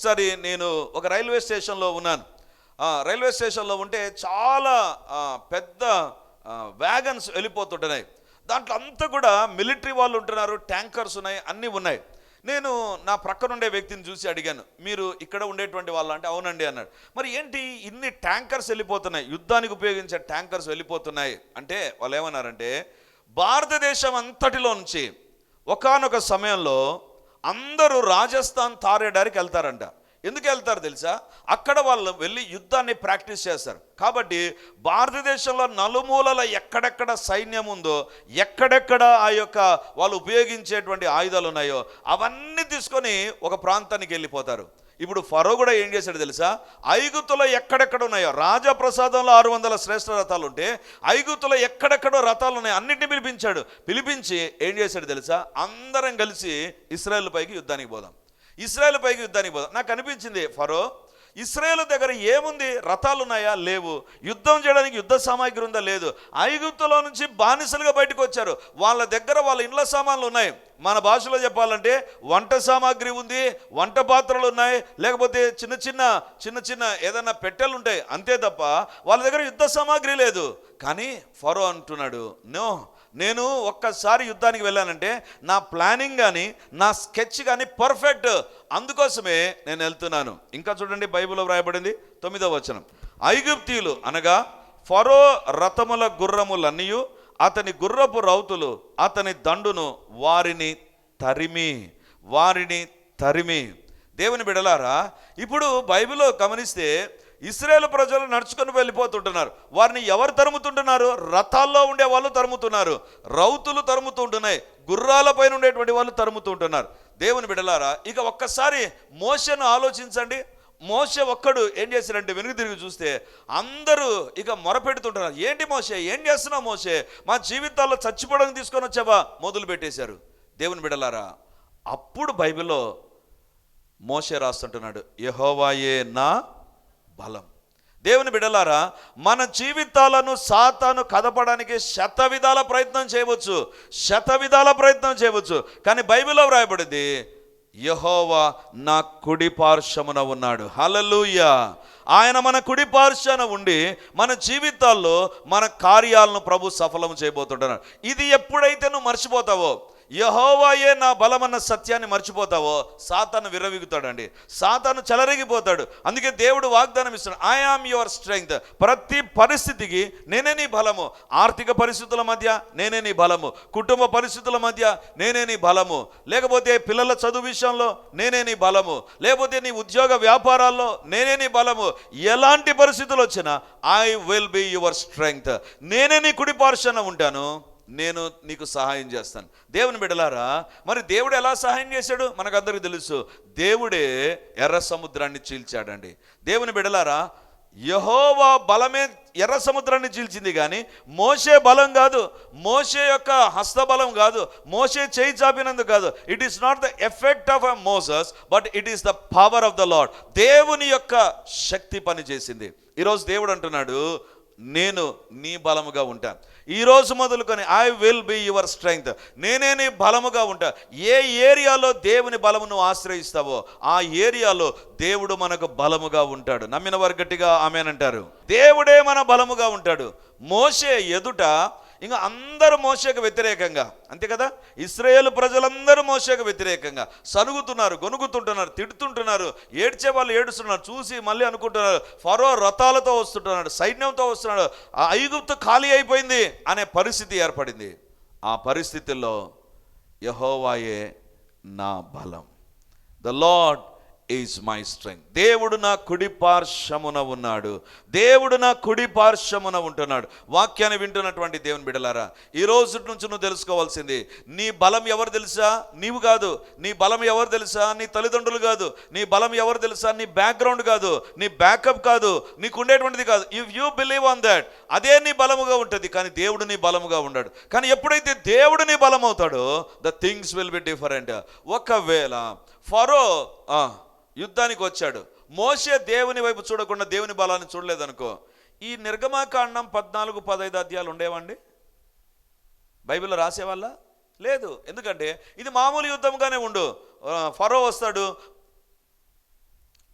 ఒకసారి నేను ఒక రైల్వే స్టేషన్లో ఉన్నాను. రైల్వే స్టేషన్లో ఉంటే చాలా పెద్ద వ్యాగన్స్ వెళ్ళిపోతుంటున్నాయి. దాంట్లో అంతా కూడా మిలిటరీ వాళ్ళు ఉంటున్నారు ట్యాంకర్స్ ఉన్నాయి అన్నీ ఉన్నాయి. నేను నా ప్రక్కన ఉండే వ్యక్తిని చూసి అడిగాను మీరు ఇక్కడ ఉండేటువంటి వాళ్ళు అంటే అవునండి అన్నాడు. మరి ఏంటి ఇన్ని ట్యాంకర్స్ వెళ్ళిపోతున్నాయి యుద్ధానికి ఉపయోగించే ట్యాంకర్స్ వెళ్ళిపోతున్నాయి అంటే వాళ్ళు ఏమన్నారంటే భారతదేశం అంతటిలో నుంచి ఒకానొక సమయంలో అందరూ రాజస్థాన్ తారేడానికి వెళ్తారంట. ఎందుకు వెళ్తారు తెలుసా? అక్కడ వాళ్ళు వెళ్ళి యుద్ధాన్ని ప్రాక్టీస్ చేస్తారు. కాబట్టి భారతదేశంలో నలుమూలల ఎక్కడెక్కడ సైన్యం ఉందో ఎక్కడెక్కడ ఆ యొక్క వాళ్ళు ఉపయోగించేటువంటి ఆయుధాలు ఉన్నాయో అవన్నీ తీసుకొని ఒక ప్రాంతానికి వెళ్ళిపోతారు. ఇప్పుడు ఫరో కూడా ఏం చేశాడు తెలుసా? ఐగుతులో ఎక్కడెక్కడ ఉన్నాయో? రాజప్రసాదంలో ఆరు వందల శ్రేష్ఠ రథాలు ఉంటే ఐగుతులో ఎక్కడెక్కడో రథాలు ఉన్నాయి? అన్నింటినీ పిలిపించాడు. పిలిపించి ఏం చేశాడు తెలుసా? అందరం కలిసి ఇస్రాయల్ పైకి యుద్ధానికి పోదాం. ఇస్రాయల్ పైకి యుద్ధానికి పోదాం. నాకు అనిపించింది ఫరో ఇస్రాయేల్ దగ్గర ఏముంది? రథాలు ఉన్నాయా లేవు. యుద్ధం చేయడానికి యుద్ధ సామాగ్రి ఉందా? లేదు. ఐగుప్తులో నుంచి బానిసలుగా బయటకు వచ్చారు. వాళ్ళ దగ్గర వాళ్ళ ఇండ్ల సామాన్లు ఉన్నాయి. మన భాషలో చెప్పాలంటే వంట సామాగ్రి ఉంది వంట పాత్రలు ఉన్నాయి లేకపోతే చిన్న చిన్న చిన్న చిన్న ఏదైనా పెట్టెలు ఉంటాయి. అంతే తప్ప వాళ్ళ దగ్గర యుద్ధ సామాగ్రి లేదు. కానీ ఫరో అంటున్నాడు నో నేను ఒక్కసారి యుద్ధానికి వెళ్ళానంటే నా ప్లానింగ్ కానీ నా స్కెచ్ కానీ పర్ఫెక్ట్. అందుకోసమే నేను వెళ్తున్నాను. ఇంకా చూడండి బైబిల్లో వ్రాయబడింది తొమ్మిదవ వచనం. ఐగుప్తీయులు అనగా ఫరో రథముల గుర్రములన్నీయు అతని గుర్రపు రౌతులు అతని దండును వారిని తరిమి వారిని తరిమి. దేవుని బిడలారా ఇప్పుడు బైబిల్లో గమనిస్తే ఇస్రాయేల్ ప్రజలు నడుచుకొని వెళ్ళిపోతుంటున్నారు. వారిని ఎవరు తరుముతుంటున్నారు? రథాల్లో ఉండే వాళ్ళు తరుముతున్నారు. రౌతులు తరుముతుంటున్నాయి. గుర్రాలపైన ఉండేటువంటి వాళ్ళు తరుముతుంటున్నారు. దేవుని బిడలారా ఇక ఒక్కసారి మోసను ఆలోచించండి. మోస ఒక్కడు ఏం చేశారంటే వెనుక తిరిగి చూస్తే అందరూ ఇక మొరపెడుతుంటున్నారు. ఏంటి మోసే ఏం చేస్తున్నావు మోసే మా జీవితాల్లో చచ్చిపోవడానికి తీసుకొని వచ్చావా? మొదలు పెట్టేశారు. దేవుని బిడలారా అప్పుడు బైబిల్లో మోసే రాస్తుంటున్నాడు. యహోవాయే నా బలం. దేవుని బిడలారా మన జీవితాలను సాతాను కదపడానికి శత విధాల ప్రయత్నం చేయవచ్చు. శత విధాల ప్రయత్నం చేయవచ్చు. కానీ బైబిల్లో వ్రాయబడింది యహోవా నా కుడి పార్శ్వమున ఉన్నాడు. హలలుయ ఆయన మన కుడి పార్శ్వన ఉండి మన జీవితాల్లో మన కార్యాలను ప్రభు సఫలం చేయబోతుంటున్నాడు ఇది ఎప్పుడైతే నువ్వు మర్చిపోతావో యహోవాయే నా బలమన్న సత్యాన్ని మర్చిపోతావో సాతాను విరవిగుతాడండి సాతాను చెలరిగిపోతాడు. అందుకే దేవుడు వాగ్దానం ఇస్తున్నాడు. ఐ ఆమ్ యువర్ స్ట్రెంగ్త్ ప్రతి పరిస్థితికి నేనే నీ బలము. ఆర్థిక పరిస్థితుల మధ్య నేనే నీ బలము. కుటుంబ పరిస్థితుల మధ్య నేనే నీ బలము. లేకపోతే పిల్లల చదువు విషయంలో నేనే నీ బలము. లేకపోతే నీ ఉద్యోగ వ్యాపారాల్లో నేనే నీ బలము. ఎలాంటి పరిస్థితులు వచ్చినా I will be your strength నేనే నీ కుడి పార్శ్వన ఉంటాను. నేను నీకు సహాయం చేస్తాను. దేవుని బిడలారా మరి దేవుడు ఎలా సహాయం చేశాడు? మనకందరికీ తెలుసు. దేవుడే ఎర్ర సముద్రాన్ని చీల్చాడండి. దేవుని బిడలారా యహోవా బలమే ఎర్ర సముద్రాన్ని చీల్చింది కానీ మోసే బలం కాదు. మోసే యొక్క హస్తబలం కాదు. మోసే చేయి చాపినందుకు కాదు. It is not the effect of a Moses but it is the power of the Lord దేవుని యొక్క శక్తి పనిచేసింది. ఈరోజు దేవుడు అంటున్నాడు నేను నీ బలముగా ఉంటాను. ఈ రోజు మొదలుకొని I will be your strength నేనే నీ బలముగా ఉంటా. ఏ ఏరియాలో దేవుని బలము నువ్వు ఆశ్రయిస్తావో ఆ ఏరియాలో దేవుడు మనకు బలముగా ఉంటాడు. నమ్మిన వారు గట్టిగా ఆమెనంటారు. దేవుడే మన బలముగా ఉంటాడు. మోసే ఎదుట ఇంకా అందరూ మోసకు వ్యతిరేకంగా. అంతే కదా? ఇస్రాయేల్ ప్రజలందరూ మోసకు వ్యతిరేకంగా. సనుగుతున్నారు గొనుగుతుంటున్నారు తిడుతుంటున్నారు ఏడ్చే వాళ్ళు ఏడుస్తున్నారు చూసి మళ్ళీ అనుకుంటున్నారు ఫరో రథాలతో వస్తుంటున్నాడు సైన్యంతో వస్తున్నాడు ఆ ఐగుప్తు ఖాళీ అయిపోయింది అనే పరిస్థితి ఏర్పడింది. ఆ పరిస్థితుల్లో యహోవాయే నా బలం. ద లాడ్ ఈజ్ మై స్ట్రెంగ్ దేవుడు నా కుడి పార్శ్వమున ఉన్నాడు. దేవుడు నా కుడి పార్శ్వమున ఉంటున్నాడు. వాక్యాన్ని వింటున్నటువంటి దేవుని బిడలారా ఈ రోజు నుంచి నువ్వు తెలుసుకోవాల్సింది నీ బలం ఎవరు తెలుసా? నీవు కాదు. నీ బలం ఎవరు తెలుసా? నీ తల్లిదండ్రులు కాదు. నీ బలం ఎవరు తెలుసా? నీ బ్యాక్గ్రౌండ్ కాదు. నీ బ్యాకప్ కాదు. నీకు ఉండేటువంటిది కాదు. If you believe on that అదే నీ బలముగా ఉంటుంది. కానీ దేవుడు నీ బలముగా ఉన్నాడు కానీ ఎప్పుడైతే దేవుడు నీ బలం అవుతాడో the things will be different ఒకవేళ ఫరో ఆ, యుద్ధానికి వచ్చాడు. మోసే దేవుని వైపు చూడకుండా దేవుని బలాన్ని చూడలేదనుకో. ఈ నిర్గమాకాండం పద్నాలుగు పదహైదు అధ్యాయాలు ఉండేవండి? బైబిల్లో రాసేవాళ్ళ? లేదు. ఎందుకంటే ఇది మామూలు యుద్ధంగానే ఉండు. ఫరో వస్తాడు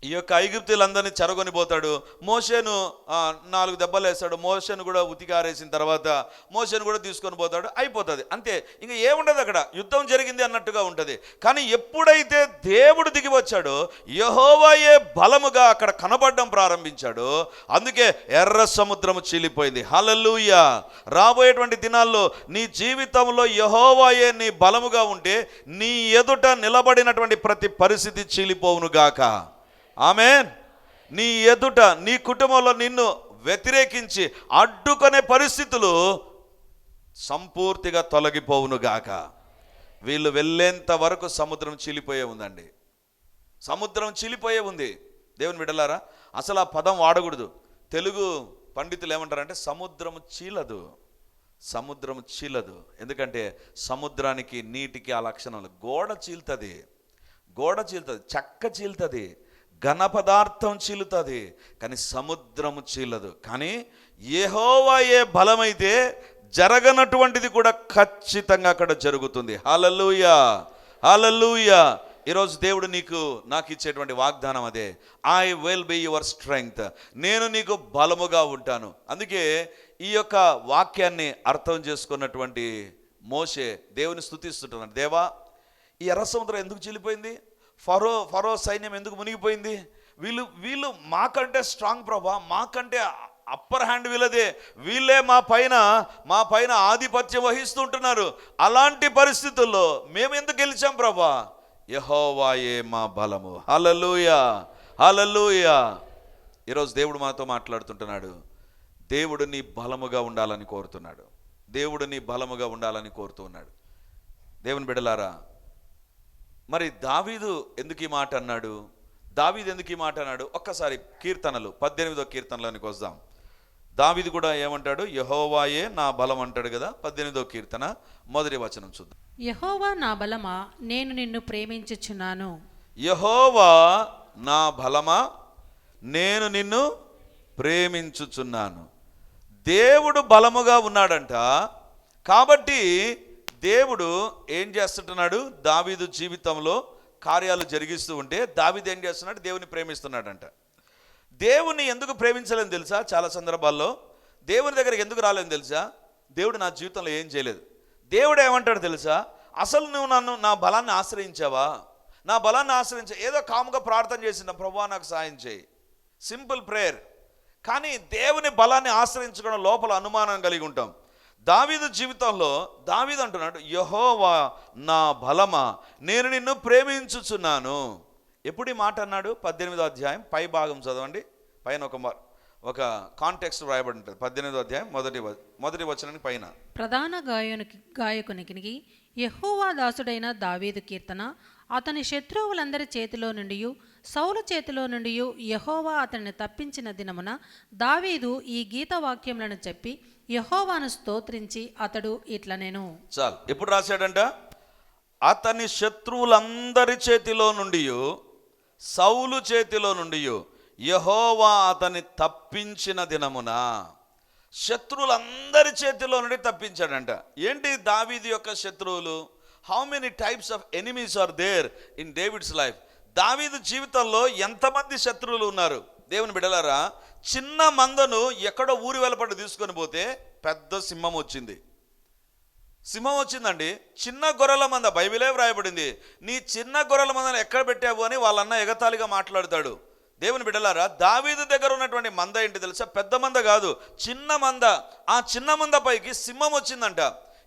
ఈ యొక్క ఐగుప్తులందరినీ చెరగొని పోతాడు. మోషేను నాలుగు దెబ్బలు వేస్తాడు మోషేను కూడా ఉతికారేసిన తర్వాత మోషేను కూడా తీసుకొని పోతాడు. అయిపోతుంది. అంతే. ఇంకా ఏముండదు అక్కడ? యుద్ధం జరిగింది అన్నట్టుగా ఉంటుంది. కానీ ఎప్పుడైతే దేవుడు దిగి వచ్చాడో యహోవాయే బలముగా అక్కడ కనబడడం ప్రారంభించాడు. అందుకే ఎర్ర సముద్రము చీలిపోయింది. హలలుయ రాబోయేటువంటి దినాల్లో నీ జీవితంలో యహోవాయే నీ బలముగా ఉంటే నీ ఎదుట నిలబడినటువంటి ప్రతి పరిస్థితి చీలిపోవును గాక. ఆమెన్. నీ ఎదుట నీ కుటుంబంలో నిన్ను వ్యతిరేకించి అడ్డుకునే పరిస్థితులు సంపూర్తిగా తొలగిపోవును గాక. వీళ్ళు వెళ్ళేంత వరకు సముద్రం చీలిపోయే ఉందండి. సముద్రం చీలిపోయే ఉంది. దేవుని విడలారా అసలు ఆ పదం వాడకూడదు. తెలుగు పండితులు ఏమంటారంటే సముద్రం చీలదు. సముద్రం చీలదు. ఎందుకంటే సముద్రానికి నీటికి ఆ లక్షణాలు. గోడ చీలుతుంది. గోడ చీలుతుంది. చెక్క చీలుతుంది. ఘన పదార్థం చీలుతుంది కానీ సముద్రము చీలదు. కానీ ఏహోవా ఏ బలమైతే జరగనటువంటిది కూడా ఖచ్చితంగా అక్కడ జరుగుతుంది. హలలుయ హలలుయ ఈరోజు దేవుడు నీకు నాకు ఇచ్చేటువంటి వాగ్దానం అదే. I will be your strength నేను నీకు బలముగా ఉంటాను. అందుకే ఈ యొక్క వాక్యాన్ని అర్థం చేసుకున్నటువంటి మోషే దేవుని స్థుతిస్తుంటున్నాడు. దేవా ఈ ఎర్ర సముద్రం ఎందుకు చీలిపోయింది? ఫరో ఫరో సైన్యం ఎందుకు మునిగిపోయింది? వీళ్ళు వీళ్ళు మాకంటే స్ట్రాంగ్ ప్రభా మాకంటే అప్పర్ హ్యాండ్ వీళ్ళదే. వీళ్ళే మా పైన మా పైన ఆధిపత్యం వహిస్తుంటున్నారు. అలాంటి పరిస్థితుల్లో మేము ఎందుకు గెలిచాం ప్రభా? యహోవాయే మా బలము. హలలుయా హలలుయా ఈరోజు దేవుడు మాతో మాట్లాడుతుంటున్నాడు. దేవుడు నీ బలముగా ఉండాలని కోరుతున్నాడు. దేవుడు నీ బలముగా ఉండాలని కోరుతూ ఉన్నాడు. దేవుని బిడలారా మరి దావీదు ఎందుకు ఈ మాట అన్నాడు? దావీదు ఎందుకు ఈ మాట అన్నాడు? ఒక్కసారి కీర్తనలు పద్దెనిమిదో కీర్తనలోనికి వద్దాం. దావీదు కూడా ఏమంటాడు? యహోవాయే నా బలం అంటాడు కదా? పద్దెనిమిదో కీర్తన మొదటి వచనం చూద్దాం. యహోవా నా బలమా? నేను నిన్ను ప్రేమించుచున్నాను. యహోవా నా బలమా? నేను నిన్ను ప్రేమించుచున్నాను. దేవుడు బలముగా ఉన్నాడంట. కాబట్టి దేవుడు ఏం చేస్తుంటున్నాడు? దావీదు జీవితంలో కార్యాలు జరిగిస్తూ ఉంటే దావీదు ఏం చేస్తున్నాడు? దేవుని ప్రేమిస్తున్నాడంట. దేవుని ఎందుకు ప్రేమించలేని తెలుసా? చాలా సందర్భాల్లో దేవుని దగ్గరికి ఎందుకు రాలేని తెలుసా? దేవుడు నా జీవితంలో ఏం చేయలేదు. దేవుడు ఏమంటాడు తెలుసా? అసలు నువ్వు నన్ను నా బలాన్ని ఆశ్రయించావా? నా బలాన్ని ఆశ్రయించా ఏదో కాముగా ప్రార్థన చేసిన ప్రభా నాకు సాయం చేయి. సింపుల్ ప్రేయర్ కానీ దేవుని బలాన్ని ఆశ్రయించడం లోపల అనుమానం కలిగి ఉంటాం. దావీదు జీవితంలో దావీదు అంటున్నాడు యహోవా నా బలమా నేను నిన్ను ప్రేమించుచున్నాను. ఎప్పుడు ఈ మాట అన్నాడు? పద్దెనిమిదో అధ్యాయం పై భాగం చదవండి. పైన ఒక ఒక కాంటెక్స్ట్ వ్రాయబడి ఉంటుంది. పద్దెనిమిదో అధ్యాయం మొదటి మొదటి వచనానికి పైన. ప్రధాన గాయకునికి గాయకునికి యహోవా దాసుడైన దావీదు కీర్తన అతని శత్రువులందరి చేతిలో నుండి సౌలు చేతిలో నుండి యహోవా అతన్ని తప్పించిన దినమున దావీదు ఈ గీత వాక్యములను చెప్పి యహోవాను స్తోత్రించి అతడు ఇట్లా నేను చాలు. ఎప్పుడు రాశాడంట? అతని శత్రువులందరి చేతిలో నుండి సౌలు చేతిలో నుండి యహోవా అతన్ని తప్పించిన దినమున శత్రువులందరి చేతిలో నుండి తప్పించాడంట. ఏంటి దావీది యొక్క శత్రువులు? How many types of enemies are there in David's life దావీదు జీవితంలో ఎంతమంది శత్రువులు ఉన్నారు? దేవుని బిడలారా చిన్న మందను ఎక్కడో ఊరి వెలపడి తీసుకొని పోతే పెద్ద సింహం వచ్చింది. సింహం వచ్చిందండి. చిన్న గొర్రెల మంద బైబిలే వ్రాయబడింది. నీ చిన్న గొర్రెల మందను ఎక్కడ పెట్టావు అని వాళ్ళన్న ఎగతాళిగా మాట్లాడతాడు. దేవుని బిడ్డలారా దావీదు దగ్గర ఉన్నటువంటి మంద ఏంటి తెలుసా? పెద్ద మంద కాదు చిన్న మంద. ఆ చిన్న మంద పైకి సింహం వచ్చిందంట.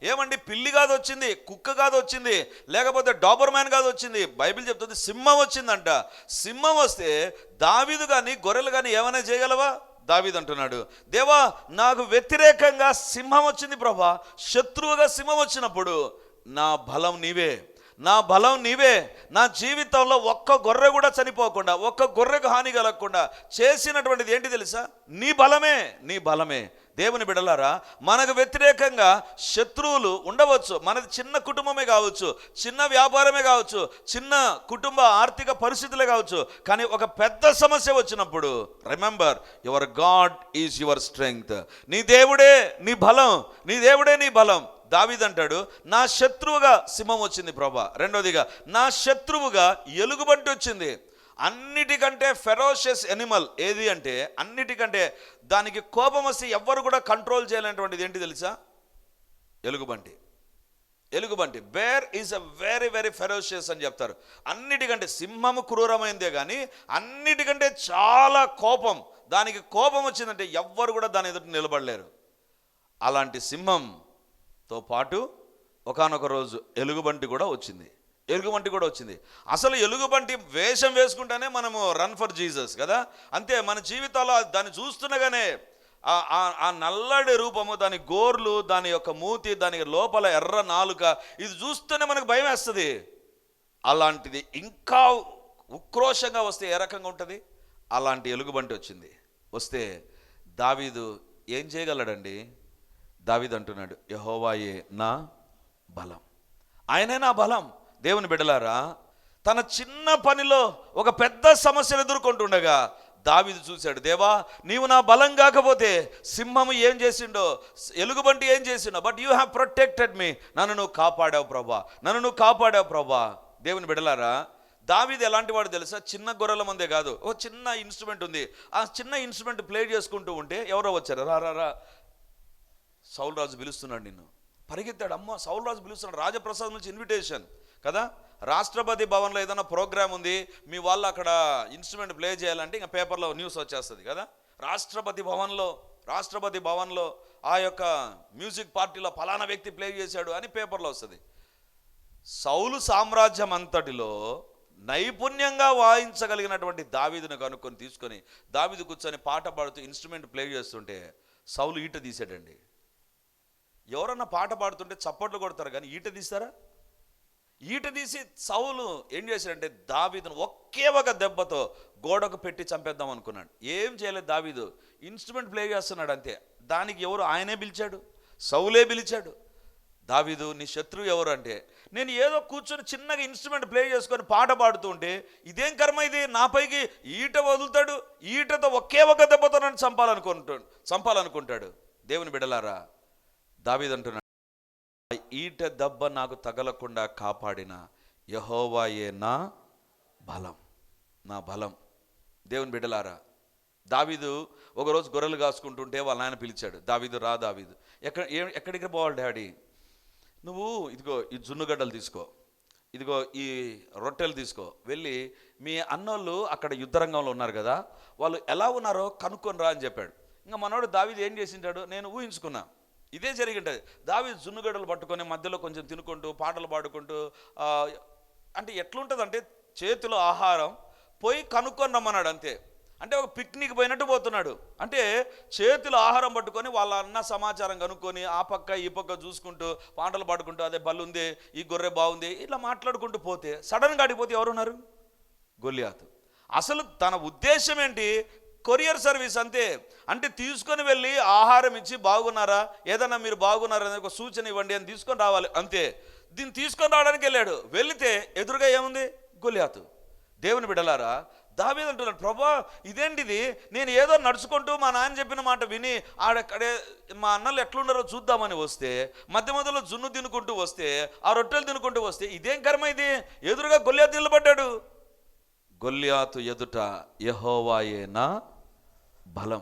ఏమండి పిల్లి కాదు వచ్చింది కుక్క కాదు వచ్చింది లేకపోతే డాబర్ మ్యాన్ కాదు వచ్చింది. బైబిల్ చెప్తుంది సింహం వచ్చిందంట. సింహం వస్తే దావీదు కానీ గొర్రెలు కానీ ఏమైనా చేయగలవా? దావీద్ అంటున్నాడు. దేవా నాకు వ్యతిరేకంగా సింహం వచ్చింది ప్రభా. శత్రువుగా సింహం వచ్చినప్పుడు నా బలం నీవే. నా బలం నీవే. నా జీవితంలో ఒక్క గొర్రె కూడా చనిపోకుండా ఒక్క గొర్రెకు హాని కలగకుండా చేసినటువంటిది ఏంటి తెలుసా? నీ బలమే నీ బలమే. దేవుని బిడలారా మనకు వ్యతిరేకంగా శత్రువులు ఉండవచ్చు. మనది చిన్న కుటుంబమే కావచ్చు చిన్న వ్యాపారమే కావచ్చు చిన్న కుటుంబ ఆర్థిక పరిస్థితులే కావచ్చు. కానీ ఒక పెద్ద సమస్య వచ్చినప్పుడు remember your God is your strength నీ దేవుడే నీ బలం నీ దేవుడే నీ బలం. దావిదంటాడు నా శత్రువుగా సింహం వచ్చింది ప్రభా. రెండోదిగా నా శత్రువుగా ఎలుగుబంటి వచ్చింది. అన్నిటికంటే ఫెరోషియస్ ఎనిమల్ ఏది అంటే అన్నిటికంటే దానికి కోపం వస్తే ఎవ్వరు కూడా కంట్రోల్ చేయలేనటువంటిది ఏంటి తెలుసా? ఎలుగుబంటి. ఎలుగుబంటి. Bear is a very very ferocious అని చెప్తారు. అన్నిటికంటే సింహము క్రూరమైందే కానీ అన్నిటికంటే చాలా కోపం. దానికి కోపం వచ్చిందంటే ఎవ్వరు కూడా దాని ఎదుట నిలబడలేరు. అలాంటి సింహంతో పాటు ఒకానొక రోజు ఎలుగుబంటి కూడా వచ్చింది. ఎలుగుబంటి కూడా వచ్చింది. అసలు ఎలుగుబంటి వేషం వేసుకుంటేనే మనము రన్ ఫర్ జీసస్ కదా? అంతే మన జీవితాల్లో దాన్ని చూస్తుండగానే ఆ- ఆ- నల్లడి రూపము దాని గోర్లు దాని యొక్క మూతి దాని లోపల ఎర్ర నాలుక ఇది చూస్తూనే మనకు భయం వేస్తుంది. అలాంటిది ఇంకా ఉక్రోషంగా వస్తే ఏ రకంగా ఉంటుంది? అలాంటి ఎలుగుబంటి వచ్చింది. వస్తే దావీదు ఏం చేయగలడండి? దావీదు అంటున్నాడు యహోవాయే నా బలం. ఆయనే నా బలం. దేవుని బిడ్డలారా తన చిన్న పనిలో ఒక పెద్ద సమస్యను ఎదుర్కొంటుండగా దావిది చూశాడు దేవా నీవు నా బలం కాకపోతే సింహము ఏం చేసిండో ఎలుగుబంటి ఏం చేసిండో but you have protected me నన్ను నువ్వు కాపాడావు ప్రభా నన్ను నువ్వు కాపాడావు ప్రభా. దేవుని బిడలారా దావిది ఎలాంటి వాడు తెలుసా? చిన్న గొర్రెల మందే కాదు ఓ చిన్న ఇన్స్ట్రుమెంట్ ఉంది. ఆ చిన్న ఇన్స్ట్రుమెంట్ ప్లే చేసుకుంటూ ఉంటే ఎవరో వచ్చారు రా రా రా. సౌల్ రాజు పిలుస్తున్నాడు నిన్ను. పరిగెత్తాడు అమ్మ సౌల్ రాజు పిలుస్తున్నాడు రాజప్రసాద్ నుంచి ఇన్విటేషన్ కదా? రాష్ట్రపతి భవన్లో ఏదైనా ప్రోగ్రామ్ ఉంది మీ వాళ్ళు అక్కడ ఇన్స్ట్రుమెంట్ ప్లే చేయాలంటే ఇంకా పేపర్లో న్యూస్ వచ్చేస్తుంది కదా? రాష్ట్రపతి భవన్లో రాష్ట్రపతి భవన్లో ఆ యొక్క మ్యూజిక్ పార్టీలో ఫలానా వ్యక్తి ప్లే చేశాడు అని పేపర్లో వస్తుంది. సౌలు సామ్రాజ్యం అంతటిలో నైపుణ్యంగా వాయించగలిగినటువంటి దావీదును కనుక్కొని తీసుకొని దావీదు కూర్చొని పాట పాడుతూ ఇన్స్ట్రుమెంట్ ప్లే చేస్తుంటే సౌలు ఈట తీసాడండి ఎవరన్నా పాట పాడుతుంటే చప్పట్లు కొడతారు కానీ ఈట తీస్తారా? ఈట తీసి సౌలు ఏం చేశాడంటే దావీదును ఒకే ఒక దెబ్బతో గోడకు పెట్టి చంపేద్దాం అనుకున్నాడు. ఏం చేయలేదు దావీదు. ఇన్స్ట్రుమెంట్ ప్లే చేస్తున్నాడు అంతే. దానికి ఎవరు? ఆయనే పిలిచాడు. సౌలే పిలిచాడు. దావీదు నీ శత్రువు ఎవరు అంటే నేను ఏదో కూర్చొని చిన్నగా ఇన్స్ట్రుమెంట్ ప్లే చేసుకొని పాట పాడుతూ ఉంటే ఇదేం కర్మ ఇది? నాపైకి ఈట వదులుతాడు. ఈటతో ఒకే ఒక దెబ్బతో నన్ను చంపాలనుకుంటాడు చంపాలనుకుంటాడు. దేవుని బిడలారా దావీదు అంటున్నాడు. "ఆ ఈట దెబ్బ నాకు తగలకుండా కాపాడిన యహోవాయే నా బలం నా బలం. దేవుని బిడ్డలారా దావీదు ఒకరోజు గొర్రెలు కాసుకుంటుంటే వాళ్ళ నాయన పిలిచాడు దావీదు రా దావీదు. ఎక్కడ ఎక్కడికి పోవాలి డాడీ? నువ్వు ఇదిగో ఈ జున్నుగడ్డలు తీసుకో ఇదిగో ఈ రొట్టెలు తీసుకో. వెళ్ళి మీ అన్నోళ్ళు అక్కడ యుద్ధరంగంలో ఉన్నారు కదా వాళ్ళు ఎలా ఉన్నారో కనుక్కొని రా అని చెప్పాడు. ఇంకా మనోడు దావీదు ఏం చేసింటాడు? నేను ఊహించుకున్నా. ఇదే జరిగింటది. దావి జున్నుగడలు పట్టుకొని మధ్యలో కొంచెం తినుకుంటూ పాటలు పాడుకుంటూ అంటే ఎట్లుంటుందంటే చేతిలో ఆహారం పోయి కనుక్కొని రమ్మన్నాడు అంతే. అంటే ఒక పిక్నిక్ పోయినట్టు పోతున్నాడు. అంటే చేతిలో ఆహారం పట్టుకొని వాళ్ళ అన్న సమాచారం కనుక్కొని ఆ పక్క ఈ పక్క చూసుకుంటూ పాటలు పాడుకుంటూ అదే బల్లు ఉంది ఈ గొర్రె బాగుంది ఇట్లా మాట్లాడుకుంటూ పోతే సడన్గా అడిగిపోతే ఎవరున్నారు? గొలియాతు అసలు తన ఉద్దేశం ఏంటి? కొరియర్ సర్వీస్ అంతే. అంటే తీసుకొని వెళ్ళి ఆహారం ఇచ్చి బాగున్నారా? ఏదన్నా మీరు బాగున్నారా అనే ఒక సూచన ఇవ్వండి అని తీసుకొని రావాలి అంతే. దీన్ని తీసుకొని రావడానికి వెళ్ళాడు. వెళితే ఎదురుగా ఏముంది? గొలియాతు. దేవుని బిడలారా దావేది అంటున్నాడు ప్రభా ఇదేంటిది? నేను ఏదో నడుచుకుంటూ మా నాన్న చెప్పిన మాట విని ఆడక్కడే మా అన్నలు ఎట్లున్నారో చూద్దామని వస్తే మధ్య మధ్యలో జున్ను తినుకుంటూ వస్తే ఆ రొట్టెలు తినుకుంటూ వస్తే ఇదేం కర్మ ఇది? ఎదురుగా గొల్లియాతు నిలబడ్డాడు. గొల్లియాతు ఎదుట యహోవాయే నా బలం.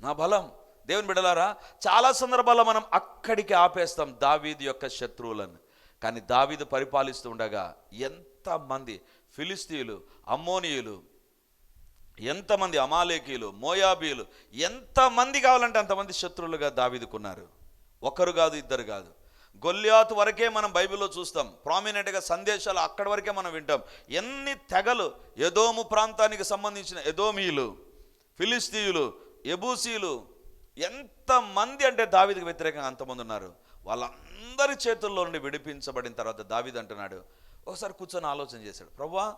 నా బలం. దేవుని బిడలారా చాలా సందర్భాల్లో మనం అక్కడికి ఆపేస్తాం దావీదు యొక్క శత్రువులను. కానీ దావీదు పరిపాలిస్తూ ఉండగా ఎంతమంది ఫిలిస్తీయులు అమ్మోనియులు ఎంతమంది అమాలేకీలు మోయాబీలు ఎంతమంది కావాలంటే అంతమంది శత్రువులుగా దావీదుకున్నారు. ఒకరు కాదు ఇద్దరు కాదు. గొల్లియాతు వరకే మనం బైబిల్లో చూస్తాం. ప్రామినెంట్గా సందేశాలు అక్కడి వరకే మనం వింటాం. ఎన్ని తెగలు ఎదోము ప్రాంతానికి సంబంధించిన ఎదోమీయులు ఫిలిస్తీయులు ఎబూసీలు ఎంతమంది అంటే దావిదికి వ్యతిరేకంగా అంతమంది ఉన్నారు. వాళ్ళందరి చేతుల్లో నుండి విడిపించబడిన తర్వాత దావిది అంటున్నాడు. ఒకసారి కూర్చొని ఆలోచన చేశాడు. ప్రవ్వా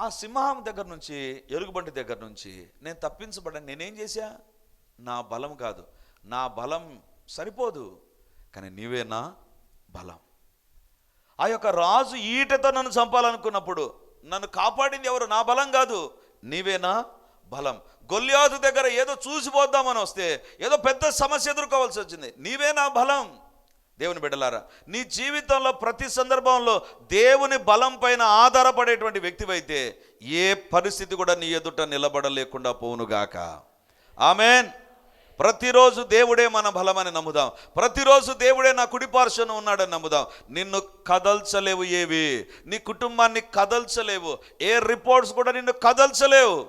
ఆ సింహం దగ్గర నుంచి ఎలుగుబంటి దగ్గర నుంచి నేను తప్పించబడ్డాను. నేనేం చేశా? నా బలం కాదు. నా బలం సరిపోదు. కానీ నీవే నా బలం. ఆ యొక్క రాజు ఈటతో నన్ను చంపాలనుకున్నప్పుడు నన్ను కాపాడింది ఎవరు? నా బలం కాదు. నీవేనా బలం. గొల్లియాదు దగ్గర ఏదో చూసిపోద్దామని వస్తే ఏదో పెద్ద సమస్య ఎదుర్కోవాల్సి వచ్చింది. నీవే నా బలం. దేవుని బిడ్డలారా నీ జీవితంలో ప్రతి సందర్భంలో దేవుని బలం పైన ఆధారపడేటువంటి వ్యక్తివైతే ఏ పరిస్థితి కూడా నీ ఎదుట నిలబడలేకుండా పోవునుగాక. ఆమెన్. ప్రతిరోజు దేవుడే మన బలమని నమ్ముదాం. ప్రతిరోజు దేవుడే నా కుడిపార్శ్వను ఉన్నాడని నమ్ముదాం. నిన్ను కదల్చలేవు ఏవి. నీ కుటుంబాన్ని కదల్చలేవు. ఏ రిపోర్ట్స్ కూడా నిన్ను కదల్చలేవు.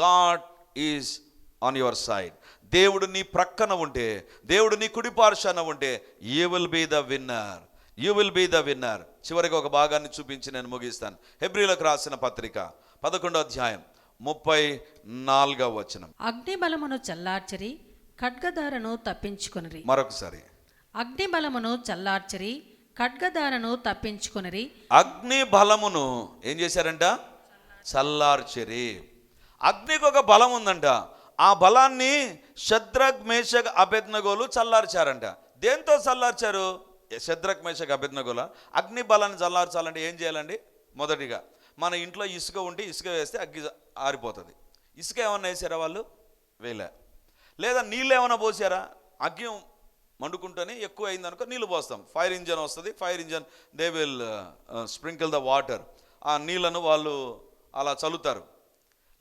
God is on your side దేవుడు నీ ప్రక్కన ఉంటే దేవుడు నీ కుడిపార్శ్వన ఉంటే you will be the winner you will be the winner చివరికి ఒక భాగాన్ని చూపించి నేను ముగిస్తాను. హెబ్రిలకు రాసిన పత్రిక పదకొండో అధ్యాయం ముప్పై నాలుగవ వచనం. అగ్ని బలమును చల్లార్చరి ఖడ్గధారను తప్పించుకొనిరి. మరొకసారి. అగ్ని బలమును చల్లార్చరి ఖడ్గధారను తప్పించుకొనిరి. అగ్ని బలమును ఏం చేశారంట? చల్లార్చరి. అగ్నికి ఒక బలం ఉందంట. ఆ బలాన్ని శద్రక్ మేషక్ అభెజ్ఞగోలు చల్లార్చారంట. దేంతో చల్లార్చారు? శద్రక్ మేషక్ అభెజ్ఞగోల అగ్ని బలాన్ని చల్లార్చాలంటే ఏం చేయాలండి? మొదటిగా మన ఇంట్లో ఇసుక ఉంటే ఇసుక వేస్తే అగ్గి ఆరిపోతుంది. ఇసుక ఏమన్నా వేసారా వాళ్ళు? వేలే లేదా నీళ్ళు ఏమైనా పోసారా? అగ్గి మండుకుంటేనే ఎక్కువ అయిందనుకో నీళ్ళు పోస్తాం. ఫైర్ ఇంజన్ వస్తుంది. Fire engine they will uh, uh, sprinkle the water. ఆ నీళ్ళను వాళ్ళు అలా చల్లుతారు.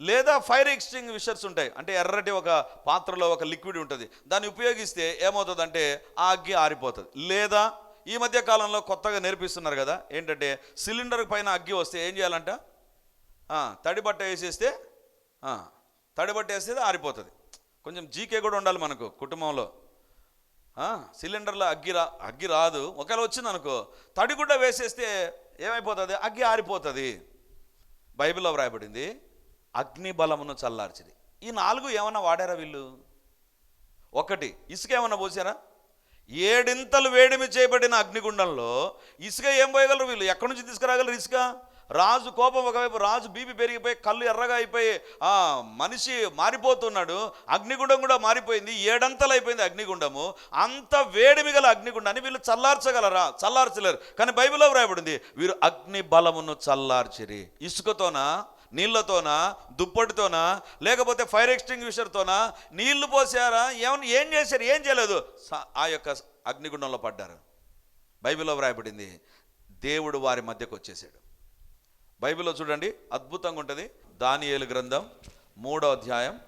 లేదా ఫైర్ ఎక్స్టింగ్ విషర్స్ ఉంటాయి. అంటే ఎర్రటి ఒక పాత్రలో ఒక లిక్విడ్ ఉంటుంది. దాన్ని ఉపయోగిస్తే ఏమవుతుందంటే ఆ అగ్గి ఆరిపోతుంది. లేదా ఈ మధ్య కాలంలో కొత్తగా నేర్పిస్తున్నారు కదా ఏంటంటే సిలిండర్ పైన అగ్గి వస్తే ఏం చేయాలంట? తడి బట్ట వేసేస్తే తడి బట్ట వేస్తే ఆరిపోతుంది. కొంచెం జీకే కూడా ఉండాలి మనకు కుటుంబంలో. సిలిండర్లో అగ్గి రా అగ్గి రాదు. ఒకవేళ వచ్చింది అనుకో తడిగుడ్డ వేసేస్తే ఏమైపోతుంది? అగ్గి ఆరిపోతుంది. బైబిల్లో వ్రాయబడింది అగ్ని బలమును చల్లార్చింది. ఈ నాలుగు ఏమైనా వాడారా వీళ్ళు? ఒకటి ఇసుక ఏమన్నా పోసారా? ఏడింతలు వేడిమి చేయబడిన అగ్నిగుండంలో ఇసుక ఏం పోయగలరు వీళ్ళు? ఎక్కడి నుంచి తీసుకురాగలరు ఇసుక? రాజు కోపం ఒకవైపు రాజు బీపీ పెరిగిపోయి కళ్ళు ఎర్రగా అయిపోయి మనిషి మారిపోతున్నాడు అగ్నిగుండం కూడా మారిపోయింది ఏడంతలు అయిపోయింది అగ్నిగుండము అంత వేడిమి గల అగ్నిగుండాన్ని వీళ్ళు చల్లార్చగలరా? చల్లార్చలేరు. కానీ బైబిల్లో వ్రాయబడింది వీరు అగ్ని బలమును చల్లార్చిరి. ఇసుకతోనా నీళ్ళతోనా దుప్పటితోనా లేకపోతే ఫైర్ ఎక్స్టింగ్విషర్తోనా నీళ్ళు పోసారా? ఏమన్నా ఏం చేశారు? ఏం చేయలేదు? స- ఆ యొక్క అగ్నిగుండంలో పడ్డారు. బైబిల్లో వ్రాయబడింది దేవుడు వారి మధ్యకు వచ్చేసాడు బైబిల్లో చూడండి అద్భుతంగా ఉంటుంది. దానియేలు గ్రంథం మూడో అధ్యాయం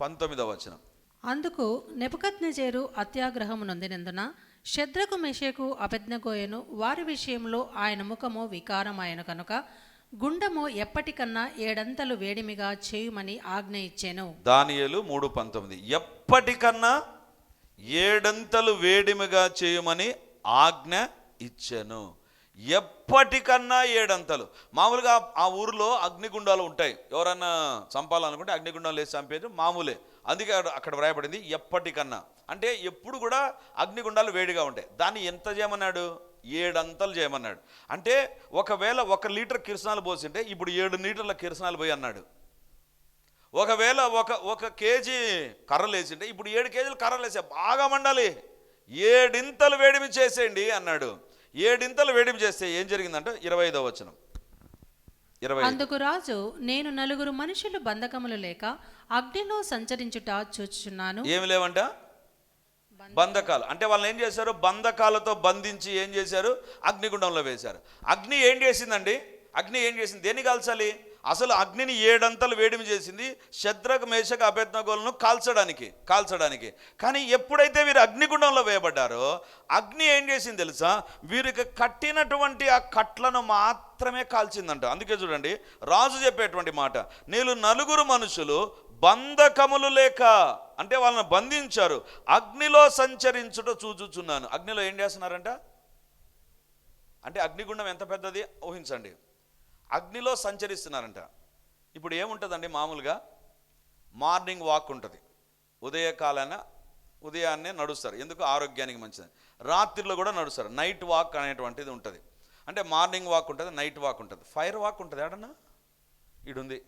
పంతొమ్మిదవ వచనం. అందుకు నెపకత్నెజేరు అత్యాగ్రహము నొందినందున శద్రకు మెషేకు అపెజ్ఞగోయను వారి విషయంలో ఆయన ముఖము వికారమాయను కనుక గుండము ఎప్పటికన్నా ఏడంతలు వేడిమిగా చేయుమని ఆజ్ఞ ఇచ్చాను. దానియేలు మూడు పంతొమ్మిది. ఎప్పటికన్నా ఏడంతలు వేడిమిగా చేయమని ఆజ్ఞ ఇచ్చాను. ఎప్పటికన్నా ఏడంతలు. మామూలుగా ఆ ఊరిలో అగ్నిగుండాలు ఉంటాయి. ఎవరన్నా చంపాలనుకుంటే అగ్నిగుండాలు వేసి చంపేది మామూలే. అందుకే అక్కడ- అక్కడ వ్రాయబడింది ఎప్పటికన్నా. అంటే ఎప్పుడు కూడా అగ్నిగుండాలు వేడిగా ఉంటాయి. దాన్ని ఎంత చేయమన్నాడు? ఏడంతలు చేయమన్నాడు. అంటే ఒకవేళ ఒక లీటర్ కిరసనాలు పోసింటే ఇప్పుడు ఏడు లీటర్ల కిరసనాలు పోయి అన్నాడు. ఒకవేళ ఒక ఒక కేజీ కర్రలు వేసింటే ఇప్పుడు ఏడు కేజీలు కర్రలు వేసే బాగా మండాలి. ఏడింతలు వేడిమి చేసేయండి అన్నాడు. ఏడింతలు వేడిమి చేస్తే ఏం జరిగిందంటే ఇరవై ఐదో వచనం. ఇరవై. అందుకు రాజు నేను నలుగురు మనుషులు బంధకములు లేక అగ్నిలో సంచరించుట చూచుచున్నాను. ఏమి లేవంట? బంధకాలు. అంటే వాళ్ళని ఏం చేశారు? బంధకాలతో బంధించి ఏం చేశారు? అగ్నిగుండంలో వేశారు. అగ్ని ఏం చేసిందండి? అగ్ని ఏం చేసింది? దేన్ని కాల్చాలి? అసలు అగ్నిని ఏడంతలు వేడిమి చేసింది శద్రక మేషక అభ్యర్థగోలను కాల్చడానికి కాల్చడానికి. కానీ ఎప్పుడైతే వీరు అగ్నిగుండంలో వేయబడ్డారో అగ్ని ఏం చేసింది తెలుసా? వీరికి కట్టినటువంటి ఆ కట్లను మాత్రమే కాల్చిందంట. అందుకే చూడండి రాజు చెప్పేటువంటి మాట నేను నలుగురు మనుషులు బంధకములు లేక అంటే వాళ్ళని బంధించారు. అగ్నిలో సంచరించుట చూచుచున్నాను. అగ్నిలో ఏం చేస్తున్నారంట? అంటే అగ్నిగుండం ఎంత పెద్దది? ఊహించండి. అగ్నిలో సంచరిస్తున్నారంట. ఇప్పుడు ఏముంటుందండి మామూలుగా? మార్నింగ్ వాక్ ఉంటుంది. ఉదయకాలాన ఉదయాన్నే నడుస్తారు. ఎందుకు? ఆరోగ్యానికి మంచిది. రాత్రిలో కూడా నడుస్తారు. నైట్ వాక్ అనేటువంటిది ఉంటుంది. అంటే మార్నింగ్ వాక్ ఉంటుంది నైట్ వాక్ ఉంటుంది. ఫైర్ వాక్ ఉంటుంది ఏడన్నా ఈడుంది.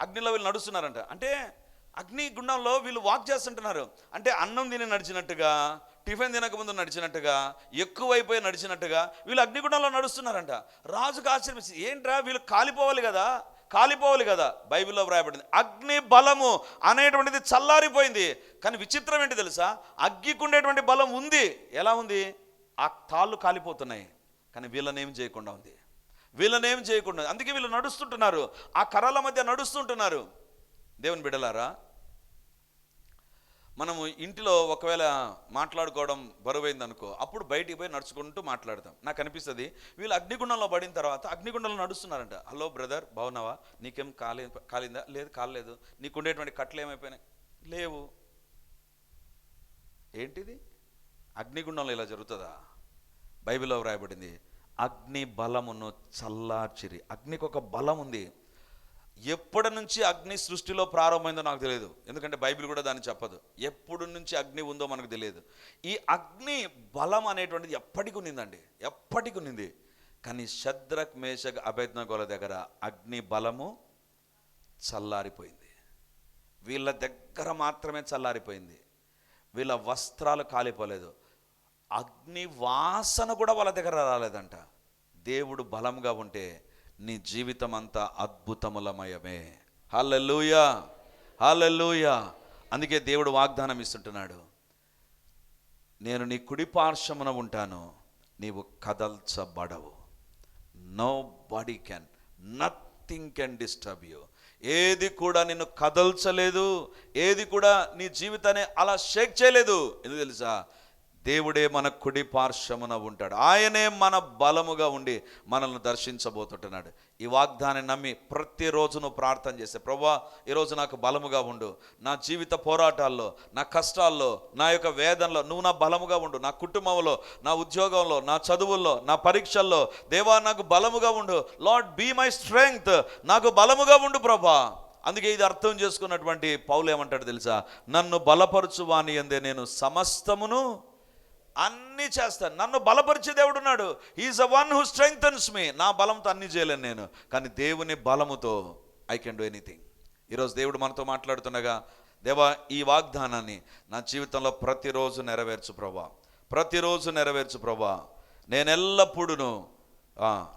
అగ్నిలో వీళ్ళు నడుస్తున్నారంట. అంటే అగ్ని గుండంలో వీళ్ళు వాక్ చేస్తుంటున్నారు. అంటే అన్నం తిని నడిచినట్టుగా టిఫిన్ తినకముందు నడిచినట్టుగా ఎక్కువైపోయి నడిచినట్టుగా వీళ్ళు అగ్నిగుండంలో నడుస్తున్నారంట. రాజుకు ఆశ్రమించి ఏంట్రా? వీళ్ళు కాలిపోవాలి కదా? కాలిపోవాలి కదా? బైబిల్లో వ్రాయబడింది. అగ్ని బలము అనేటువంటిది చల్లారిపోయింది. కానీ విచిత్రం ఏంటి తెలుసా? అగ్గికుండేటువంటి బలం ఉంది. ఎలా ఉంది? ఆ తాళ్ళు కాలిపోతున్నాయి. కానీ వీళ్ళనేం చేయకుండా ఉంది. వీళ్ళనేం చేయకుండా అందుకే వీళ్ళు నడుస్తుంటున్నారు. ఆ కర్రల మధ్య నడుస్తుంటున్నారు. దేవుని బిడలారా మనము ఇంటిలో ఒకవేళ మాట్లాడుకోవడం బరువైంది అనుకో అప్పుడు బయటికి పోయి నడుచుకుంటూ మాట్లాడతాం. నాకు అనిపిస్తుంది వీళ్ళు అగ్నిగుండంలో పడిన తర్వాత అగ్నిగుండంలో నడుస్తున్నారంట. హలో బ్రదర్ బాగున్నావా? నీకేం కాలే కాలిందా? లేదు కాలేదు నీకు ఉండేటువంటి కట్లు ఏమైపోయినాయి? లేవు. ఏంటిది? అగ్నిగుండంలో ఇలా జరుగుతుందా? బైబిల్లో వ్రాయబడింది అగ్ని బలమును చల్లార్చిరి. అగ్నికి ఒక బలం ఉంది. ఎప్పటి నుంచి అగ్ని సృష్టిలో ప్రారంభమైందో నాకు తెలియదు. ఎందుకంటే బైబిల్ కూడా దాన్ని చెప్పదు. ఎప్పుడు నుంచి అగ్ని ఉందో మనకు తెలియదు. ఈ అగ్ని బలం అనేటువంటిది ఎప్పటికి ఉన్నిందండి ఎప్పటికి ఉన్నింది కానీ శద్రక్ మేషక్ అభేజ్ఞగోల దగ్గర అగ్ని బలము చల్లారిపోయింది. వీళ్ళ దగ్గర మాత్రమే చల్లారిపోయింది. వీళ్ళ వస్త్రాలు కాలిపోలేదు. అగ్ని వాసన కూడా వాళ్ళ దగ్గర రాలేదంట. దేవుడు బలంగా ఉంటే నీ జీవితం అంతా అద్భుతములమయమే. హల్లెలూయా! హల్లెలూయా! అందుకే దేవుడు వాగ్దానం ఇస్తుంటున్నాడు. నేను నీ కుడి పార్శ్వమున ఉంటాను నీవు కదల్చబడవు. Nobody can nothing can disturb you ఏది కూడా నిన్ను కదల్చలేదు ఏది కూడా నీ జీవితాన్ని అలా షేక్ చేయలేదు. ఎందుకు తెలుసా? దేవుడే మన కుడి పార్శ్వమున ఉంటాడు. ఆయనే మన బలముగా ఉండి మనల్ని దర్శించబోతుంటున్నాడు. ఈ వాగ్దాన్ని నమ్మి ప్రతిరోజు నువ్వు ప్రార్థన చేస్తే ప్రభా ఈరోజు నాకు బలముగా ఉండు. నా జీవిత పోరాటాల్లో నా కష్టాల్లో నా యొక్క వేదనలో నువ్వు నా బలముగా ఉండు. నా కుటుంబంలో నా ఉద్యోగంలో నా చదువుల్లో నా పరీక్షల్లో దేవా నాకు బలముగా ఉండు. Lord be my strength. నాకు బలముగా ఉండు ప్రభా. అందుకే ఇది అర్థం చేసుకున్నటువంటి పౌలు ఏమంటాడు తెలుసా? నన్ను బలపరచువాని అందే నేను సమస్తమును అన్నీ చేస్తాను. నన్ను బలపరిచే దేవుడు ఉన్నాడు. Is a one who strengthens me నా బలంతో అన్ని చేయలేను నేను. కానీ దేవుని బలముతో ఐ కెన్ డూ ఎనీథింగ్ ఈరోజు దేవుడు మనతో మాట్లాడుతుండగా దేవా ఈ వాగ్దానాన్ని నా జీవితంలో ప్రతిరోజు నెరవేర్చు ప్రభా. ప్రతిరోజు నెరవేర్చు ప్రభా. నేను ఎల్లప్పుడూ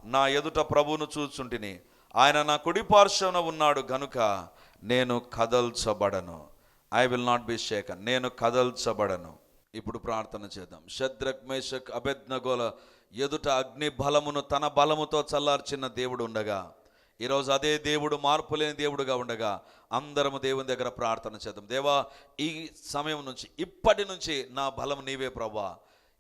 నా ఎదుట ప్రభువును చూచుంటిని. ఆయన నా కుడి పార్శ్వన ఉన్నాడు గనుక నేను కదల్చబడను. I will not be shaken నేను కదల్చబడను. ఇప్పుడు ప్రార్థన చేద్దాం. శద్రక్ మేషక్ అభెజ్ఞగోల ఎదుట అగ్ని బలమును తన బలముతో చల్లార్చిన దేవుడు ఉండగా ఈరోజు అదే దేవుడు మార్పు లేని దేవుడుగా ఉండగా అందరము దేవుని దగ్గర ప్రార్థన చేద్దాం. దేవా ఈ సమయం నుంచి ఇప్పటి నుంచి నా బలం నీవే ప్రభా.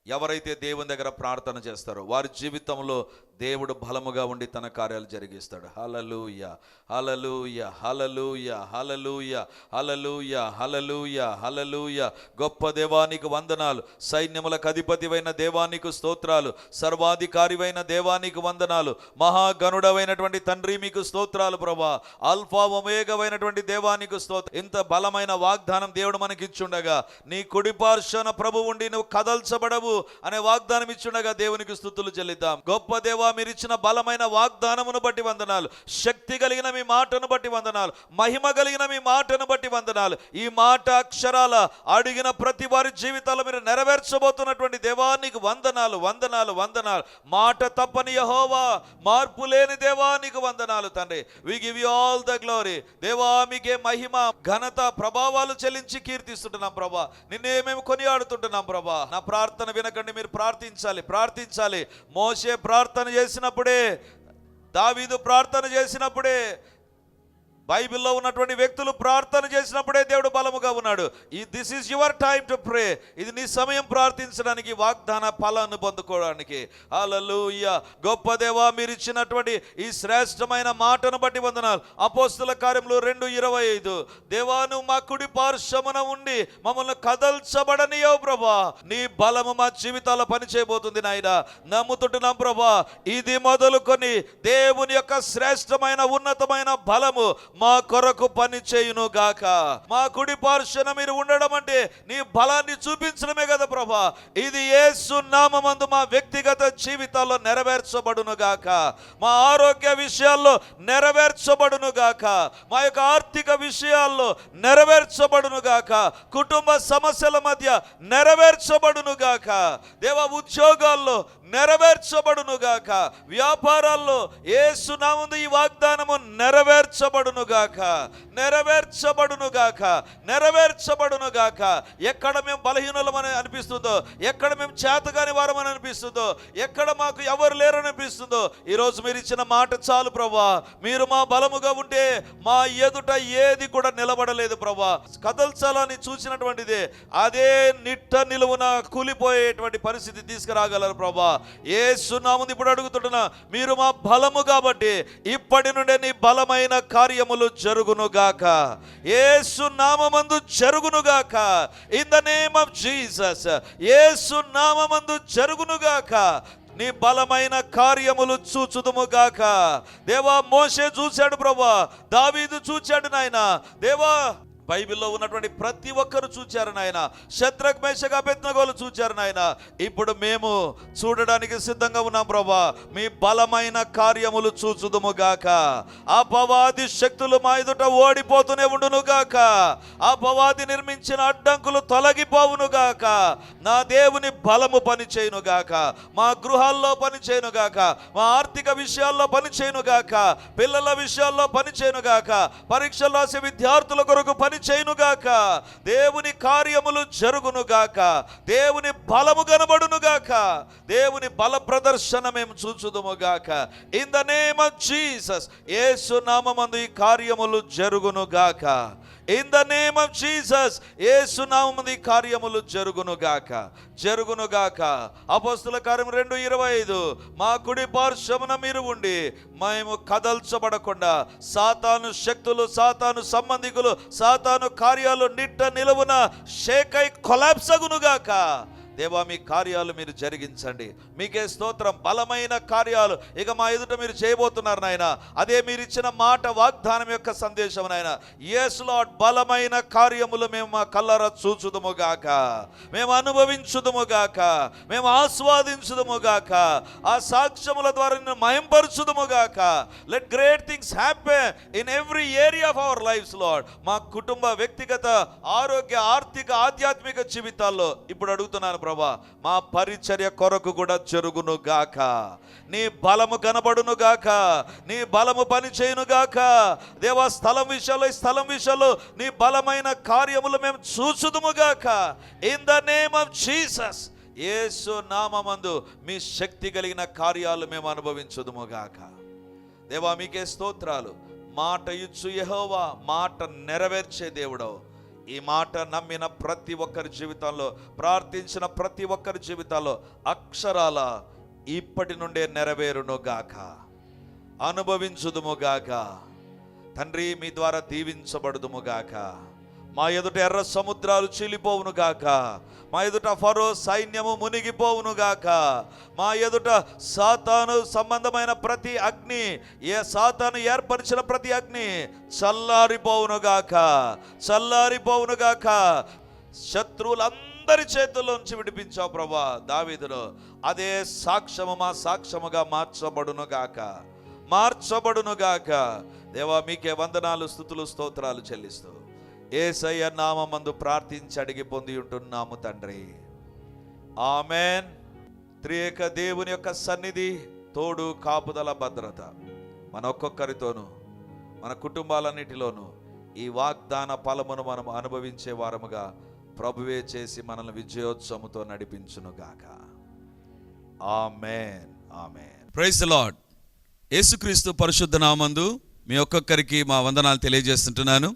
ఎవరైతే దేవుని దగ్గర ప్రార్థన చేస్తారో వారి జీవితంలో దేవుడు బలముగా ఉండి తన కార్యాలు జరిగిస్తాడు. హలలుయ హలలుయ హలలుయ హలలుయ హలలుయ హలలుయ హలలుయ గొప్ప దేవానికి వందనాలు. సైన్యములకు అధిపతివైన దేవానికి స్తోత్రాలు. సర్వాధికారివైన దేవానికి వందనాలు. మహాగణుడమైనటువంటి తండ్రి మీకు స్తోత్రాలు ప్రభా. అల్ఫా ఒమేగమైనటువంటి దేవానికి స్తోత్రం ఇంత బలమైన వాగ్దానం దేవుడు మనకి ఇచ్చుండగా నీ కుడిపార్శ్వన ప్రభు ఉండి నువ్వు కదల్చబడవు. అనే వాగ్దానం ఇచ్చుండగా దేవునికి స్థుతులు చెల్లిద్దాం. గొప్ప దేవా మీరు ఇచ్చిన బలమైన వాగ్దానమును బట్టి వందనాలు. శక్తి కలిగిన మీ మాటను బట్టి వందనాలు. మహిమ కలిగిన మీ మాటను బట్టి వందనాలు. ఈ మాట అక్షరాల అడిగిన ప్రతి వారి జీవితాల్లో మీరు నెరవేర్చబోతున్నటువంటి దేవానికి వందనాలు వందనాలు వందనాలు. మాట తప్పని యహోవా మార్పు లేని దేవానికి వందనాలు తండ్రి. We give you all the glory దేవా మీకే మహిమ ఘనత ప్రభావాలు చెల్లించి కీర్తిస్తుంటున్నాం ప్రభా. నిన్నే మేము కొనియాడుతుంటున్నాం ప్రభా. నా ప్రార్థన వినకండి మీరు ప్రార్థించాలి ప్రార్థించాలి. మోసే ప్రార్థన చేసినప్పుడే దావీదు ప్రార్థన చేసినప్పుడే బైబిల్లో ఉన్నటువంటి వ్యక్తులు ప్రార్థన చేసినప్పుడే దేవుడు బలముగా ఉన్నాడు. ఈ this is your time to pray ఇది నీ సమయం ప్రార్థించడానికి వాగ్దాన ఫలాన్ని పొందుకోవడానికి. హల్లెలూయ గొప్ప దేవా మీరు ఇచ్చినటువంటి ఈ శ్రేష్టమైన మాటను బట్టి వందనాలు. అపోస్తుల కార్యములు రెండు ఇరవై ఐదు. దేవాను మా కుడి పార్శ్వమున ఉండి మమ్మల్ని కదల్చబడనియో ప్రభా. నీ బలము మా జీవితాల్లో పనిచేయబోతుంది నాయన. నమ్ముతుంటున్నాం ప్రభా. ఇది మొదలుకొని దేవుని యొక్క శ్రేష్టమైన ఉన్నతమైన బలము మా కొరకు పని చేయును గాక. మా కుడి పార్శ్వన మీరు ఉండడం అంటే నీ బలాన్ని చూపించడమే కదా ప్రభా. ఇది యేసు నామమందు మా వ్యక్తిగత జీవితాల్లో నెరవేర్చబడును గాక. మా ఆరోగ్య విషయాల్లో నెరవేర్చబడును గాక. మా యొక్క ఆర్థిక విషయాల్లో నెరవేర్చబడును గాక. కుటుంబ సమస్యల మధ్య నెరవేర్చబడును గాక. దేవ ఉద్యోగాల్లో నెరవేర్చబడునుగాక. వ్యాపారాల్లో ఏసునామందు ఈ వాగ్దానము నెరవేర్చబడునుగాక. నెరవేర్చబడునుగాక. నెరవేర్చబడునుగాక. ఎక్కడ మేము బలహీనులమని అనిపిస్తుందో ఎక్కడ మేము చేతగాని వారమని అనిపిస్తుందో ఎక్కడ మాకు ఎవరు లేరని అనిపిస్తుందో ఈరోజు మీరు ఇచ్చిన మాట చాలు ప్రభా మీరు మా బలముగా ఉంటే మా ఎదుట ఏది కూడా నిలబడలేదు ప్రభా కదల్చాలని చూసినటువంటిదే అదే నిట్ట నిలువున కూలిపోయేటువంటి పరిస్థితి తీసుకురాగలరు ప్రభా ఏ సున్నాముంది ఇప్పుడు అడుగుతుంటున్నా మీరు మా బలము కాబట్టి ఇప్పటి నుండి నీ బలమైన కార్యములు జరుగునుగాక. ఏ సున్నామందు జరుగునుగాక. In the name of Jesus ఏ సున్నామందు జరుగునుగాక. నీ బలమైన కార్యములు చూచుదుము గాక దేవా మోషే చూశాడు ప్రభా దావీదు చూచాడు నాయన. దేవా బైబిల్లో ఉన్నటువంటి ప్రతి ఒక్కరు చూచారు నాయన. శత్రక్ మేషగా పెద్దగోలు చూచారు నాయన. ఇప్పుడు మేము చూడడానికి సిద్ధంగా ఉన్నాం ప్రభా. మీ బలమైన కార్యములు చూచుదుముగాక అపవాది శక్తులు మా ఎదుట ఓడిపోతూనే ఉండునుగాక అపవాది నిర్మించిన అడ్డంకులు తొలగిపోవునుగాక నా దేవుని బలము పని చేయునుగాక మా గృహాల్లో పని చేయునుగాక మా ఆర్థిక విషయాల్లో పని చేయునుగాక పిల్లల విషయాల్లో పని చేయునుగాక పరీక్షలు రాసే విద్యార్థుల కొరకు పని చేయునుగాక దేవుని కార్యములు జరుగునుగాక దేవుని బలము కనబడునుగాక దేవుని బల ప్రదర్శన మేము చూచుదుముగాక. In the name of Jesus యేసు నామమందు ఈ కార్యములు జరుగునుగాక. In the name of Jesus యేసు నామమందు కార్యములు జరుగునుగాక జరుగునుగాక అపోస్తుల కార్యం రెండు ఇరవై ఐదు మా కుడి పార్శ్వమున మీరు ఉండి మేము కదల్చబడకుండా సాతాను శక్తులు సాతాను సంబంధికులు సాతాను కార్యాలు నిట్ట నిలువున షేకై కొలాప్సగునుగాక దేవా మీ కార్యాలు మీరు జరిగించండి. మీకే స్తోత్రం బలమైన కార్యాలు. ఇక మా ఎదుట మీరు చేయబోతున్నారు నాయన. అదే మీరు ఇచ్చిన మాట వాగ్దానం యొక్క సందేశం నాయన. ఎస్ లాడ్ బలమైన కార్యములు మేము మా కల్లర చూచుదముగాక మేము అనుభవించుదుముగాక మేము ఆస్వాదించుదముగాక ఆ సాక్ష్యముల ద్వారా నిన్ను మయంపరచుదముగాక let great things happen in every area of our lifes Lord మా కుటుంబ వ్యక్తిగత ఆరోగ్య ఆర్థిక ఆధ్యాత్మిక జీవితాల్లో ఇప్పుడు అడుగుతున్నాను ప్రభా మా పరిచర్య కొరకు కూడా జరుగును గాక. నీ బలము కనబడును గాక. నీ బలము పని చేయును గాక. దేవా స్థలం విషయంలో స్థలం విషయంలో నీ బలమైన కార్యములు మేము చూసుదుము గాక. In the name of Jesus ఏసు నామందు మీ శక్తి కలిగిన కార్యాలు మేము అనుభవించుదుము గాక. దేవా మీకే స్తోత్రాలు. మాట ఇచ్చు యహోవా మాట నెరవేర్చే దేవుడవు. ఈ మాట నమ్మిన ప్రతి ఒక్కరి జీవితంలో ప్రార్థించిన ప్రతి ఒక్కరి జీవితాల్లో అక్షరాల ఇప్పటి నుండే నెరవేరును గాక. అనుభవించుదుము గాక. తండ్రి మీ ద్వారా దీవించబడుదుము గాక. మా ఎదుట ఎర్ర సముద్రాలు చీలిపోవును గాక. మా ఎదుట ఫరో సైన్యము మునిగిపోవును గాక. మా ఎదుట సాతాను సంబంధమైన ప్రతి అగ్ని ఏ సాతాను ఏర్పరిచిన ప్రతి అగ్ని చల్లారిపోవును గాక. చల్లారిపోవును గాక. శత్రువులందరి చేతుల్లోంచి విడిపించావు ప్రభా దావీదులో అదే సాక్ష్యము మా సాక్ష్యముగా మార్చబడును గాక. మార్చబడును గాక. దేవా మీకే వందనాలు స్థుతులు స్తోత్రాలు చెల్లిస్తూ ఏసయ్య నామందు ప్రార్థించి అడిగి పొంది ఉంటున్నాము తండ్రి. ఆమెన్. త్రియేక దేవుని యొక్క సన్నిధి తోడు కాపుదల భద్రత మన ఒక్కొక్కరితోనూ మన కుటుంబాలన్నిటిలోనూ ఈ వాగ్దాన ఫలమును మనం అనుభవించే వారముగా ప్రభువే చేసి మనల్ని విజయోత్సవముతో నడిపించునుగాక ఆమెన్. ఆమెన్. ప్రైజ్ లాడ్ యేసుక్రీస్తు పరిశుద్ధ నామందు మీ ఒక్కొక్కరికి మా వందనాలు తెలియజేస్తుంటున్నాను.